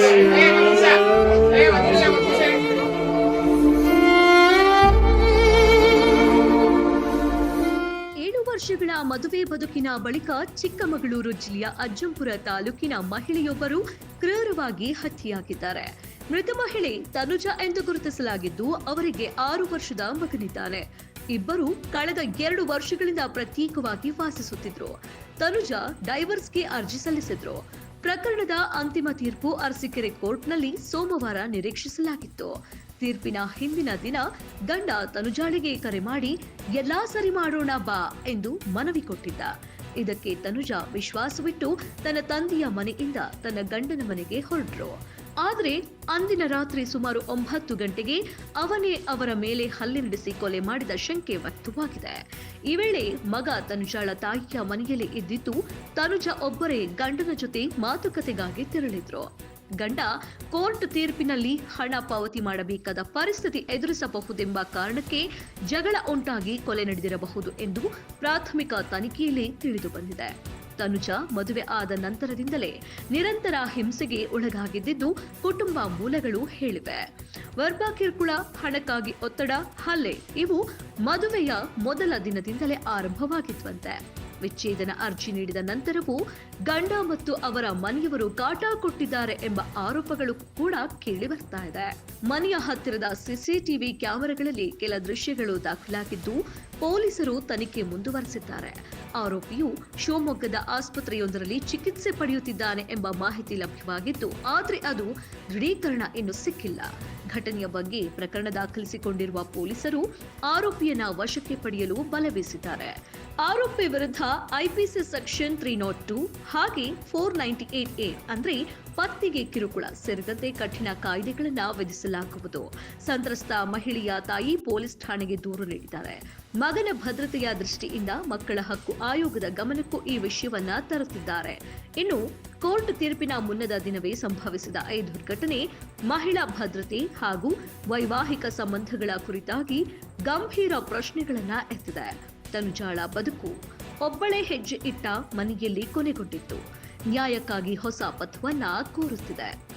ಏಳು ವರ್ಷಗಳ ಮದುವೆ ಬದುಕಿನ ಬಳಿಕ ಚಿಕ್ಕಮಗಳೂರು ಜಿಲ್ಲೆಯ ಅಜ್ಜಂಪುರ ತಾಲೂಕಿನ ಮಹಿಳೆಯೊಬ್ಬರು ಕ್ರೂರವಾಗಿ ಹತ್ಯೆಯಾಗಿದ್ದಾರೆ. ಮೃತ ಮಹಿಳೆ ತನುಜಾ ಎಂದು ಗುರುತಿಸಲಾಗಿದ್ದು ಅವರಿಗೆ ಆರು ವರ್ಷದ ಮಗನಿದ್ದಾನೆ. ಇಬ್ಬರು ಕಳೆದ ಎರಡು ವರ್ಷಗಳಿಂದ ಪ್ರತ್ಯೇಕವಾಗಿ ವಾಸಿಸುತ್ತಿದ್ರು. ತನುಜಾ ಡೈವರ್ಸ್ಗೆ ಅರ್ಜಿ ಸಲ್ಲಿಸಿದ್ರು. ಪ್ರಕರಣದ ಅಂತಿಮ ತೀರ್ಪು ಅರಸೀಕೆರೆ ಕೋರ್ಟ್ನಲ್ಲಿ ಸೋಮವಾರ ನಿರೀಕ್ಷಿಸಲಾಗಿತ್ತು. ತೀರ್ಪಿನ ಹಿಂದಿನ ದಿನ ಗಂಡ ತನುಜಾಳಿಗೆ ಕರೆ ಮಾಡಿ, ಎಲ್ಲಾ ಸರಿ ಮಾಡೋಣ ಬಾ ಎಂದು ಮನವಿ ಕೊಟ್ಟಿದ್ದ. ಇದಕ್ಕೆ ತನುಜಾ ವಿಶ್ವಾಸವಿಟ್ಟು ತನ್ನ ತಂದೆಯ ಮನೆಯಿಂದ ತನ್ನ ಗಂಡನ ಮನೆಗೆ ಹೊರಟ್ರು. ಆದರೆ ಅಂದಿನ ರಾತ್ರಿ ಸುಮಾರು ಒಂಬತ್ತು ಗಂಟೆಗೆ ಅವನೇ ಅವರ ಮೇಲೆ ಹಲ್ಲೆ ನಡೆಸಿ ಕೊಲೆ ಮಾಡಿದ ಶಂಕೆ ವ್ಯಕ್ತವಾಗಿದೆ. ಈ ವೇಳೆ ಮಗ ತನುಜಾಳ ತಾಯಿಯ ಮನೆಯಲ್ಲಿ ಇದ್ದಿದ್ದು ತನುಜ ಒಬ್ಬರೇ ಗಂಡನ ಜೊತೆ ಮಾತುಕತೆಗಾಗಿ ತೆರಳಿದ್ರು. ಗಂಡ ಕೋರ್ಟ್ ತೀರ್ಪಿನಲ್ಲಿ ಹಣ ಪಾವತಿ ಮಾಡಬೇಕಾದ ಪರಿಸ್ಥಿತಿ ಎದುರಿಸಬಹುದೆಂಬ ಕಾರಣಕ್ಕೆ ಜಗಳ ಉಂಟಾಗಿ ಕೊಲೆ ನಡೆದಿರಬಹುದು ಎಂದು ಪ್ರಾಥಮಿಕ ತನಿಖೆಯಲ್ಲಿ ತಿಳಿದು ಬಂದಿದೆ. ತನುಜಾ ಮದುವೆ ಆದ ನಂತರದಿಂದಲೇ ನಿರಂತರ ಹಿಂಸೆಗೆ ಒಳಗಾಗಿದ್ದಿದ್ದು ಕುಟುಂಬ ಮೂಲಗಳು ಹೇಳಿವೆ. ವರ್ಬ ಕಿರುಕುಳ, ಹಣಕ್ಕಾಗಿ ಒತ್ತಡ, ಹಲ್ಲೆ ಇವು ಮದುವೆಯ ಮೊದಲ ದಿನದಿಂದಲೇ ಆರಂಭವಾಗಿದ್ವಂತೆ. ವಿಚ್ಛೇದನ ಅರ್ಜಿ ನೀಡಿದ ನಂತರವೂ ಗಂಡ ಮತ್ತು ಅವರ ಮನೆಯವರು ಕಾಟ ಕೊಟ್ಟಿದ್ದಾರೆ ಎಂಬ ಆರೋಪಗಳು ಕೂಡ ಕೇಳಿ ಬರ್ತಾ ಇದೆ. ಮನೆಯ ಹತ್ತಿರದ ಸಿಸಿಟಿವಿ ಕ್ಯಾಮೆರಾಗಳಲ್ಲಿ ಕೆಲ ದೃಶ್ಯಗಳು ದಾಖಲಾಗಿದ್ದು, ಪೊಲೀಸರು ತನಿಖೆ ಮುಂದುವರೆಸಿದ್ದಾರೆ. ಆರೋಪಿಯು ಶಿವಮೊಗ್ಗದ ಆಸ್ಪತ್ರೆಯೊಂದರಲ್ಲಿ ಚಿಕಿತ್ಸೆ ಪಡೆಯುತ್ತಿದ್ದಾನೆ ಎಂಬ ಮಾಹಿತಿ ಲಭ್ಯವಾಗಿದ್ದು, ಆದರೆ ಅದು ದೃಢೀಕರಣ ಇನ್ನು ಸಿಕ್ಕಿಲ್ಲ. ಘಟನೆಯ ಬಗ್ಗೆ ಪ್ರಕರಣ ದಾಖಲಿಸಿಕೊಂಡಿರುವ ಪೊಲೀಸರು ಆರೋಪಿಯನ್ನ ವಶಕ್ಕೆ ಪಡೆಯಲು ಬಲ ಬೀಸಿದ್ದಾರೆ. ಆರೋಪಿ ವಿರುದ್ಧ IPC section three naught two ಹಾಗೆ ಫೋರ್ ನೈಂಟಿ ಏಟ್ ಎ ಅಂದ್ರೆ ಪತ್ನಿಗೆ ಕಿರುಕುಳ ಸೇರಿದಂತೆ ಕಠಿಣ ಕಾಯ್ದೆಗಳನ್ನು ವಿಧಿಸಲಾಗುವುದು. ಸಂತ್ರಸ್ತ ಮಹಿಳೆಯ ತಾಯಿ ಪೊಲೀಸ್ ಠಾಣೆಗೆ ದೂರು ನೀಡಿದ್ದಾರೆ. ಮಗನ ಭದ್ರತೆಯ ದೃಷ್ಟಿಯಿಂದ ಮಕ್ಕಳ ಹಕ್ಕು ಆಯೋಗದ ಗಮನಕ್ಕೂ ಈ ವಿಷಯವನ್ನ ತರುತ್ತಿದ್ದಾರೆ. ಇನ್ನು ಕೋರ್ಟ್ ತೀರ್ಪಿನ ಮುನ್ನದ ದಿನವೇ ಸಂಭವಿಸಿದ ಈ ದುರ್ಘಟನೆ ಮಹಿಳಾ ಭದ್ರತೆ ಹಾಗೂ ವೈವಾಹಿಕ ಸಂಬಂಧಗಳ ಕುರಿತಾಗಿ ಗಂಭೀರ ಪ್ರಶ್ನೆಗಳನ್ನ ಎತ್ತಿದೆ. ತನುಜಾಳ ಬದುಕು ಒಬ್ಬಳೇ ಹೆಜ್ಜೆ ಇಟ್ಟ ಮನೆಯಲ್ಲಿ ಕೊನೆಗೊಂಡಿತ್ತು. ನ್ಯಾಯಕ್ಕಾಗಿ ಹೊಸ ಪಥವನ್ನ ಕೋರುತ್ತಿದೆ